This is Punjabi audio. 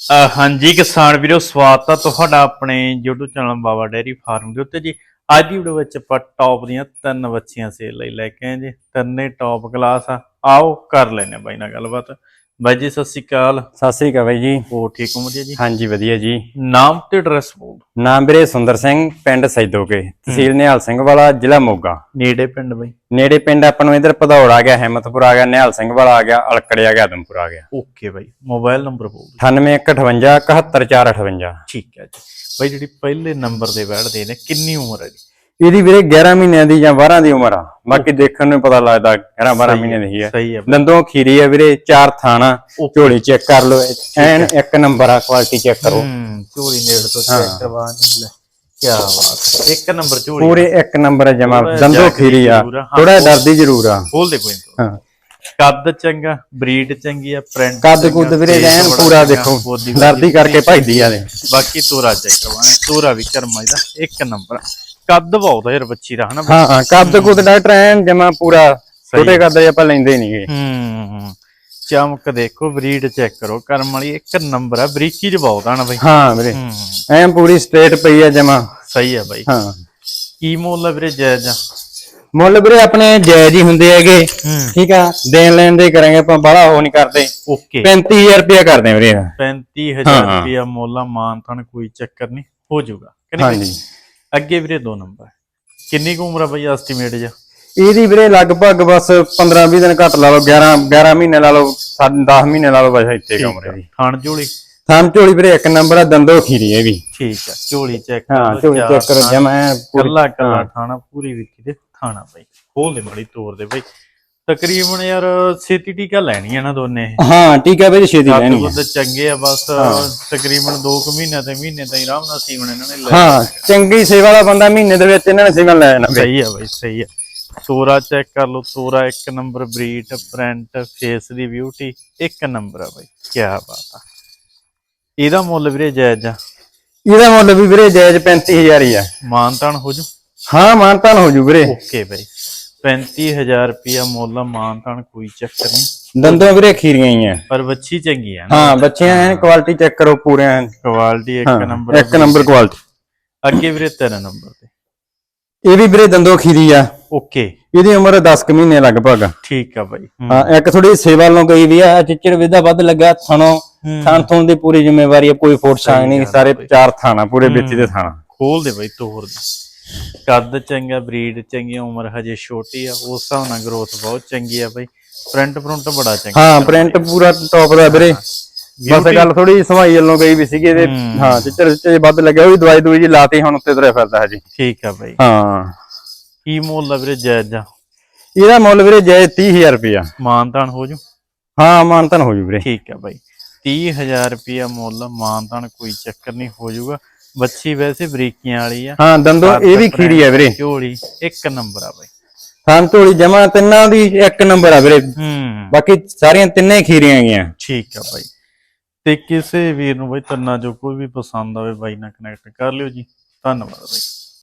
ਅਹ ਹਾਂਜੀ, ਕਿਸਾਨ ਵੀਰੋ, ਸਵਾਗਤ ਆ ਤੁਹਾਡਾ ਆਪਣੇ YouTube channel Baba dairy farm ਦੇ ਉੱਤੇ ਜੀ। ਅੱਜ ਦੀ ਵੀਡੀਓ ਵਿੱਚ ਆਪਾਂ ਟੌਪ ਦੀਆਂ ਤਿੰਨ ਬੱਚੀਆਂ ਸੇਲ ਲਈ ਲੈ ਕੇ ਆਏ ਜੀ। ਤਿੰਨੇ ਟੌਪ ਕਲਾਸ ਆ। ਆਓ, ਕਰ ਲੈਨੇ ਬਾਈ ਨਾਲ ਗੱਲਬਾਤ। ਬਾਈ ਜੀ ਸਤਿ ਸ਼੍ਰੀ ਅਕਾਲ। ਸਤਿ ਸ੍ਰੀ ਅਕਾਲ ਬਾਈ ਜੀ। ਹੋ ਠੀਕ ਹੋ ਵਧੀਆ ਜੀ? ਹਾਂਜੀ ਵਧੀਆ ਜੀ। ਨਾਮ ਤੇ ਐਡਰੈਸ ਬੋਲ। ਨਾਮ ਵੀਰੇ ਸੁੰਦਰ ਸਿੰਘ ਪਿੰਡ ਸੈਦੋਕੇ ਤਹਿਸੀਲ ਨਿਹਾਲ ਸਿੰਘ ਵਾਲਾ ਜ਼ਿਲ੍ਹਾ ਮੋਗਾ। ਨੇੜੇ ਪਿੰਡ ਬਾਈ। ਨੇੜੇ ਪਿੰਡ ਆਪਾਂ ਨੂੰ ਇਧਰ ਭਦੌੜ ਆ ਗਿਆ ਹਿੰਮਤਪੁਰ ਆ ਗਿਆ ਨਿਹਾਲ ਸਿੰਘ ਵਾਲਾ ਆ ਗਿਆ ਅਲਕੜੇ ਆ ਗਿਆ ਆਦਮਪੁਰ ਆ ਗਿਆ। ਓਕੇ ਬਾਈ ਮੋਬਾਈਲ ਨੰਬਰ ਬੋਲ ਦਿਓ। 9858 71458 ਠੀਕ ਹੈ ਜੀ। ਬਾਈ ਜਿਹੜੀ ਪਹਿਲੇ ਨੰਬਰ ਦੇ ਬੈਠਦੇ ਨੇ ਕਿੰਨੀ ਉਮਰ ਹੈ ਜੀ? ਇਹਦੀ ਵੀਰੇ 11 ਮਹੀਨਿਆਂ ਦੀ ਜਾਂ 12 ਦੀ ਉਮਰ ਆ। ਬਾਕੀ ਦੇਖਣ ਨੂੰ ਪਤਾ ਲੱਗਦਾ 11 12 ਮਹੀਨਿਆਂ ਦੀ ਹੈ ਸਹੀ ਹੈ। ਦੰਦੋਂ ਖੀਰੀ ਆ ਵੀਰੇ ਚਾਰ ਥਾਣਾ. ਝੋਲੀ ਚੈੱਕ ਕਰ ਲਓ ਐਨ ਇੱਕ ਨੰਬਰ ਆ ਕੁਆਲਿਟੀ ਚੈੱਕ ਕਰੋ। ਹੂੰ ਝੋਲੀ ਨੇੜ ਤੋਂ ਚੈੱਕ ਕਰਵਾ ਲੈ ਕੀ ਬਾਤ ਹੈ। ਇੱਕ ਨੰਬਰ ਝੋਲੀ ਪੂਰੇ ਇੱਕ ਨੰਬਰ ਆ ਜਮਾ। ਥੋੜ੍ਹਾ ਦੰਦੋਂ ਜਿਹਾ ਖੀਰੀ ਆ। ਜ਼ਰੂਰ ਆ, ਹਾਂ, ਥੋੜਾ ਡਰਦੀ ਜ਼ਰੂਰ ਆ। ਦੇ ਕੋਈ। ਹਾਂ। ਕੱਦ ਚੰਗਾ ਬਰੀਡ ਚੰਗੀ ਆ ਪ੍ਰਿੰਟ ਕੱਦ ਕੁੱਦ ਵੀਰੇ ਐਨ ਪੂਰਾ ਦੇਖੋ। ਦਰਦੀ ਕਰਕੇ ਭਜਦੀ ਆ ਦੇ ਬਾਕੀ ਤੋਰਾ ਚੈੱਕ ਕਰਵਾਣਾ ਤੋਰਾ ਵੀ ਕਰਮਾ ਇਹਦਾ। ਇੱਕ ਨੰਬਰ। ਕੱਦ ਬਹੁਤ ਆ ਯਾਰ ਬੱਚੀ ਦਾ ਹਨਾ ਹਾਂ ਹਾਂ ਕੱਦ ਕੁੱਦ ਡਾਕਟਰ ਐਨ ਜਮਾ ਪੂਰਾ ਛੋਟੇ ਕੱਦ ਦੇ ਆਪਾਂ ਲੈਂਦੇ ਨਹੀਂਗੇ ਹੂੰ ਚਮਕ ਦੇਖੋ ਬਰੀਡ ਚੈੱਕ ਕਰੋ ਕਰਮ ਵਾਲੀ ਇੱਕ ਨੰਬਰ ਆ ਬਰੀਕੀ ਚ ਬਹੁਤ ਆ ਨਾ ਬਈ। ਹਾਂ ਵੀਰੇ ਹੂੰ। ਐਨ ਪੂਰੀ ਸਟ੍ਰੇਟ ਪਈ ਆ ਜਮਾ। ਸਹੀ ਆ ਬਾਈ। ਹਾਂ। ਕੀ ਮੁੱਲ ਆ ਵੀਰੇ ਜਾਇਜ਼ ਆ ਮੁੱਲ ਵੀਰੇ ਆਪਣੇ ਜਾਇਜ਼ ਹੀ ਹੁੰਦੇ ਹੈਗੇ। ਹੂੰ। ਠੀਕ ਆ ਦੇਣ ਲੈਣ ਦੇ ਕਰਾਂਗੇ ਆਪਾਂ ਬੜਾ ਉਹ ਨਹੀਂ ਕਰਦੇ। ਓਕੇ। 35000 ਰੁਪਇਆ ਕਰਦੇ ਆ ਵੀਰੇ 35000 ਹਾਂ। ਰੁਪਿਆ ਮੁੱਲ ਮਾਨ ਥਣ ਕੋਈ ਚੱਕਰ ਨਹੀਂ ਹੋ ਜਾਊਗਾ? ਹਾਂਜੀ। ਅੱਗੇ ਵੀਰੇ ਦੋ ਨੰਬਰ। ਕਿੰਨੀ ਕੁ ਉਮਰ ਆ ਬਈ ਐਸਟੀਮੇਟ ਜਾ ਇਹਦੀ ਵੀਰੇ ਲਗਭਗ ਬਸ 15 20 ਦਿਨ ਘੱਟ ਲਾ ਲਓ 11 11 ਮਹੀਨੇ ਲਾ ਲਓ 10 ਮਹੀਨੇ ਲਾ ਲਓ ਬਸ ਇੱਥੇ ਕੰਮ ਰਹੀ ਥਣ ਝੋਲੀ? ਥਾਮ ਝੋਲੀ ਵੀਰੇ ਇੱਕ ਨੰਬਰ ਆ ਦੰਦੋ ਖੀਰੀ ਇਹ ਵੀ। ਠੀਕ ਆ ਝੋਲੀ ਚੈੱਕ ਹਾਂ ਝੋਲੀ ਚੈੱਕ ਕਰੋ ਜਮਾ ਕੱਲਾ ਕੱਲਾ ਥਾਣਾ ਪੂਰੀ ਵਿੱਕੀ ਦੇ ਥਾਣਾ ਬਈ। ਖੋਲ ਦੇ ਮੜੀ ਤੋਰ ਦੇ ਬਈ। ਤਕਰੀਬਨ ਯਾਰ ਛੇਤੀ ਟੀਕਾ ਲੈਣੀ ਆ ਨਾ ਦੋਨੇ। ਹਾਂ ਹੈ ਵੀਰੇ ਛੇਤੀ ਲੈਣੀ। ਬੁੱਧ ਚੰਗੇ ਆ ਬਸ ਤਕਰੀਬਨ 2 ਕੁ ਮਹੀਨੇ ਤੇ ਮਹੀਨੇ ਤਾਈਂ ਆਰਾਮ ਨਾਲ ਸੀਵਣ ਇਹਨਾਂ ਨੇ ਲੈ ਹਾਂ ਚੰਗੀ ਸੇਵਾ ਦਾ ਬੰਦਾ ਮਹੀਨੇ ਦੇ ਵਿੱਚ ਇਹਨਾਂ ਨੇ ਸੇਵਾ ਲੈ ਜਾਣਾ। ਸਹੀ ਆ ਬਈ ਸਹੀ ਆ। ਤੋਰਾ ਚੈੱਕ ਕਰ ਲਓ ਤੋਰਾ ਇੱਕ ਨੰਬਰ ਬਰੀਡ ਪ੍ਰਿੰਟ ਫੇਸ ਦੀ ਬਿਊਟੀ ਇੱਕ ਨੰਬਰ ਆ ਬਈ ਕੀ ਬਾਤ ਆ। ਇਹਦਾ ਮੁੱਲ ਵੀਰੇ ਜਾਇਜ਼ ਆ? ਇਹਦਾ ਮੁੱਲ ਵੀ ਵੀਰੇ ਜਾਇਜ਼ 35000 ਹੀ ਆ। ਮਾਨਤਾਨ ਹੋ ਜੂ? ਹਾਂ ਮਾਨਤਾਨ ਹੋ ਜੂ ਵੀਰੇ। ਓਕੇ ਬਈ। 35000 ਰੁਪਿਆ ਮੁੱਲ ਆ, ਮਾਨਤਾਨ ਕੋਈ ਚੱਕਰ ਨਹੀਂ। ਦੰਦੋਂ ਵੀਰੇ ਖੀਰੀਆਂ ਹੀ ਆ। ਪਰ ਬੱਚੀ ਚੰਗੀ ਆ ਹਾਂ ਬੱਚਿਆਂ ਐਨ ਕੁਆਲਿਟੀ ਚੈੱਕ ਕਰੋ ਪੂਰੇ ਐਨ। ਕੁਆਲਿਟੀ ਇੱਕ ਨੰਬਰ ਇੱਕ ਨੰਬਰ ਕੁਆਲਿਟੀ ਅੱਗੇ ਵੀਰੇ ਤਿੰਨ ਨੰਬਰ ਤੇ। ਇਹ ਵੀ ਵੀਰੇ ਦੰਦੋਂ ਖੀਰੀ ਆ। ਓਕੇ। ਇਹਦੀ ਉਮਰ 10 ਕੁ ਮਹੀਨੇ ਲਗਭਗ। ਠੀਕ ਆ ਬਾਈ। ਹੂੰ, ਇੱਕ ਥੋੜੀ ਸੇਵਾ ਵੱਲੋਂ ਗਈ ਵੀ ਆ ਚਿੱਚੜ ਵਿਦਾ ਵੱਧ ਲੱਗਾ ਥਣੋਂ। ਥਣ ਥਣ ਦੀ ਪੂਰੀ ਜ਼ਿੰਮੇਵਾਰੀ ਆ ਕੋਈ ਫੋਟ ਸਾਂਗ ਨਹੀਂ ਸਾਰੇ ਚਾਰ ਥਾਣਾ ਪੂਰੇ ਵਿੱਚ ਦੇ ਥਾਣਾ। ਖੋਲ ਦੇ ਬਾਈ ਤੋਰ ਦੇ। ਕੱਦ ਚੰਗਾ ਬਰੀਡ ਚੰਗੀ ਉਮਰ ਹਜੇ ਛੋਟੀ ਆ ਉਸ ਹਿਸਾਬ ਨਾਲ ਗਰੋਥ ਬਹੁਤ ਚੰਗੀ ਆ ਬਾਈ। ਪ੍ਰਿੰਟ ਪ੍ਰਿੰਟ ਬੜਾ ਚੰਗਾ। ਹਾਂ ਪ੍ਰਿੰਟ ਪੂਰਾ ਟੌਪ ਦਾ ਵੀਰੇ। ਬਸ ਗੱਲ ਥੋੜੀ ਸਮਾਈ ਵੱਲੋਂ ਗਈ ਵੀ ਸੀਗੀ ਇਹਦੇ। ਹੂੰ। ਚਿੱਚੜ ਚਿੱਚੜ ਵੱਧ ਲੱਗਿਆ ਉਹ ਵੀ ਦਵਾਈ ਦੂਈ ਜੀ ਲਾਤੀ ਹੁਣ ਉੱਤੇ ਤੁਰਿਆ ਫਿਰਦਾ ਹਜੇ। ਠੀਕ ਆ ਬਾਈ। ਹਾਂ। ਕੀ ਮੁੱਲ ਆ ਵੀਰੇ ਜਾਇਜ਼ ਆ ਇਹਦਾ ਮੁੱਲ ਵੀਰੇ ਜਾਇ 30000 ਰੁਪਇਆ। ਮਾਨਤਾਨ ਹੋ ਜੂ? ਹਾਂ ਮਾਨਤਨ ਹੋ ਜੂ ਵੀਰੇ। ਠੀਕ ਆ ਬਾਈ। 30000 ਰੁਪਿਆ ਮੁੱਲ ਮਾਨਤਾਨ ਕੋਈ ਚੱਕਰ ਨਹੀਂ ਹੋ ਜਾਊਗਾ ਬੱਚੀ ਵੈਸੇ ਬਰੀਕੀਆਂ ਵਾਲੀ ਆ। ਹਾਂ ਦੰਦੋ ਇਹ ਵੀ ਖੀਰੀ ਆ ਵੀਰੇ। ਝੋਲੀ ਇੱਕ ਨੰਬਰ ਆ ਬਾਈ। ਥਾਂ ਝੋਲੀ ਜਮਾ ਤਿੰਨਾਂ ਦੀ ਇੱਕ ਨੰਬਰ ਆ ਵੀਰੇ। ਹੂੰ। ਬਾਕੀ ਸਾਰੀਆਂ ਤਿੰਨੇ ਹੀ ਖੀਰੀਆਂ ਹੈਗੀਆਂ। ਠੀਕ ਆ ਬਾਈ। ਤੇ ਕਿਸੇ ਵੀਰ ਨੂੰ ਬਾਈ ਤੰਨਾ ਜੋ ਕੋਈ ਵੀ ਪਸੰਦ ਆਵੇ ਬਾਈ ਨਾਲ ਕਨੈਕਟ ਕਰ ਲਿਓ ਜੀ। ਧੰਨਵਾਦ ਬਾਈ।